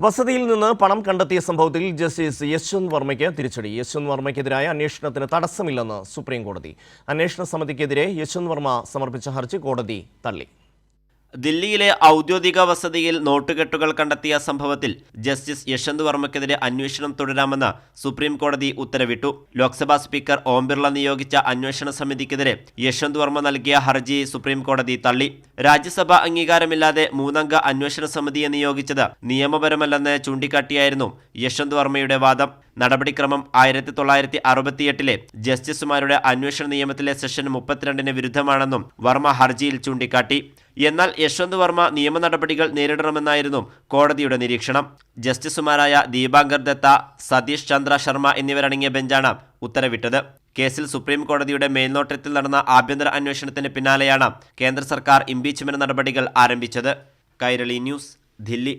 വസതിയിൽ നിന്ന് പണം കണ്ടെത്തിയ സംഭവത്തിൽ ജസ്റ്റിസ് യശ്വന്ത് വർമ്മയ്ക്ക് തിരിച്ചടി. യശ്വന്ത് വർമ്മയ്ക്കെതിരായ അന്വേഷണത്തിന് തടസ്സമില്ലെന്ന് സുപ്രീം കോടതി അന്വേഷണ സമിതിക്കെതിരെ യശ്വന്ത് വർമ്മ സമർപ്പിച്ച ഹർജി കോടതി തള്ളി. ദില്ലിയിലെ ഔദ്യോഗിക വസതിയിൽ നോട്ടുകെട്ടുകൾ കണ്ടെത്തിയ സംഭവത്തിൽ ജസ്റ്റിസ് യശ്വന്ത് വർമ്മയ്ക്കെതിരെ അന്വേഷണം തുടരാമെന്ന് സുപ്രീം കോടതി ഉത്തരവിട്ടു. ലോക്സഭാ സ്പീക്കർ ഓം ബിർള നിയോഗിച്ച അന്വേഷണ സമിതിക്കെതിരെ യശ്വന്ത് വർമ്മ നൽകിയ ഹർജി സുപ്രീം കോടതി തള്ളി. രാജ്യസഭ അംഗീകാരമില്ലാതെ മൂന്നംഗ അന്വേഷണ സമിതിയെ നിയോഗിച്ചത് നിയമപരമല്ലെന്ന് ചൂണ്ടിക്കാട്ടിയായിരുന്നു യശ്വന്ത് വർമ്മയുടെ വാദം. നടപടിക്രമം ആയിരത്തി തൊള്ളായിരത്തി അറുപത്തിയെട്ടിലെ ജസ്റ്റിസുമാരുടെ അന്വേഷണ നിയമത്തിലെ സെഷൻ മുപ്പത്തിരണ്ടിന് വിരുദ്ധമാണെന്നും വർമ്മ ഹർജിയിൽ ചൂണ്ടിക്കാട്ടി. എന്നാൽ യശ്വന്ത് വർമ്മ നിയമ നടപടികൾ നേരിടണമെന്നായിരുന്നു കോടതിയുടെ നിരീക്ഷണം. ജസ്റ്റിസുമാരായ ദീപാങ്കർ ദത്ത സതീഷ് ചന്ദ്ര ശർമ്മ എന്നിവരടങ്ങിയ ബെഞ്ചാണ് ഉത്തരവിട്ടത്. കേസിൽ സുപ്രീം കോടതിയുടെ മേൽനോട്ടത്തിൽ നടന്ന ആഭ്യന്തര അന്വേഷണത്തിന് പിന്നാലെയാണ് കേന്ദ്ര സർക്കാർ ഇംപീച്ച്മെന്റ് നടപടികൾ ആരംഭിച്ചത്. കൈരളി ന്യൂസ് ദില്ലി.